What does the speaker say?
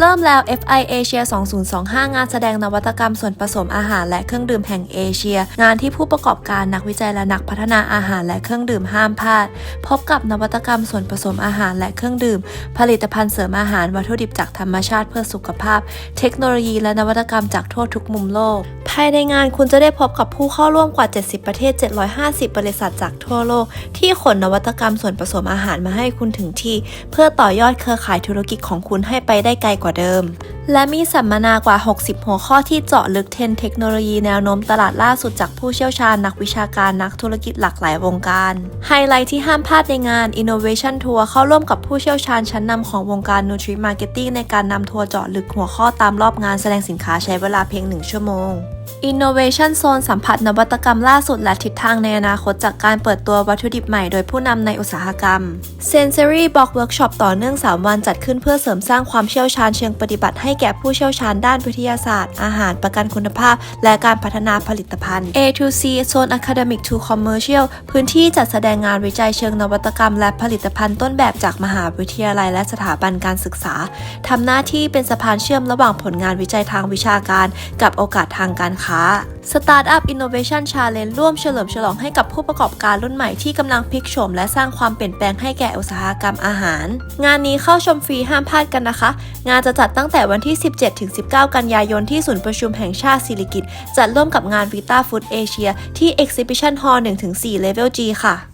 เริ่มแล้ว FI Asia 2025 งานแสดงนวัตกรรมส่วนผสมอาหารและเครื่องดื่มแห่งเอเชีย งานที่ผู้ประกอบการนักวิจัยและนักพัฒนาอาหารและเครื่องดื่มห้ามพลาด พบกับนวัตกรรมส่วนผสมอาหารและเครื่องดื่ม ผลิตภัณฑ์เสริมอาหารวัตถุดิบจากธรรมชาติเพื่อสุขภาพ เทคโนโลยีและนวัตกรรมจากทั่วทุกมุมโลก ภายในงานคุณจะได้พบกับผู้เข้าร่วมกว่า 70 ประเทศ 750 บริษัทจากทั่วโลก ที่ขนนวัตกรรมส่วนผสมอาหารมาให้คุณถึงที่ เพื่อต่อยอดเครือข่ายธุรกิจของคุณให้ไปได้ไกลกว่าเดิม และมีสัมมนากว่า 60 หัวข้อที่เจาะลึกเทรนเทคโนโลยีแนวโน้มตลาดล่าสุดจากผู้เชี่ยวชาญนักวิชาการนักธุรกิจหลากหลายวงการ ไฮไลท์ที่ห้ามพลาดในงาน Innovation Tour เข้าร่วมกับผู้เชี่ยวชาญชั้นนำของวงการ Nutri Marketing ในการนำทัวร์เจาะลึกหัวข้อตามรอบงานแสดงสินค้าใช้เวลาเพียง 1 ชั่วโมง Innovation Zone สัมผัสนวัตกรรมล่าสุดและทิศทางในอนาคตจากการเปิดตัววัตถุดิบใหม่โดยผู้นำในอุตสาหกรรม Sensory Box Workshop ต่อเนื่อง 3 วันจัดขึ้นเพื่อเสริมสร้างความเชี่ยวชาญเชิงปฏิบัติให้แก่ผู้เชี่ยวชาญด้านวิทยาศาสตร์ อาหารประกันคุณภาพ และการพัฒนาผลิตภัณฑ์ A2C Zone Academic to Commercial พื้นที่จัดแสดงงานวิจัยเชิงนวัตกรรม และผลิตภัณฑ์ต้นแบบจากมหาวิทยาลัย และสถาบันการศึกษาทำหน้าที่เป็นสะพานเชื่อมระหว่างผลงานวิจัยทางวิชาการ กับโอกาสทางการค้า Startup Innovation Challenge ร่วมเฉลิมฉลองให้กับผู้ประกอบการรุ่นใหม่ที่กำลังพลิกโฉมและสร้างความเปลี่ยนแปลงให้แก่อุตสาหกรรมอาหาร งานนี้เข้าชมฟรีห้ามพลาดกันนะคะ งานจะจัดตั้งแต่วันที่ 17-19 กันยายนที่ศูนย์ประชุมแห่งชาติสิริกิติ์จัดร่วมกับงานวิต้าฟู้ดเอเชียที่ Exhibition Hall 1-4 Level G ค่ะ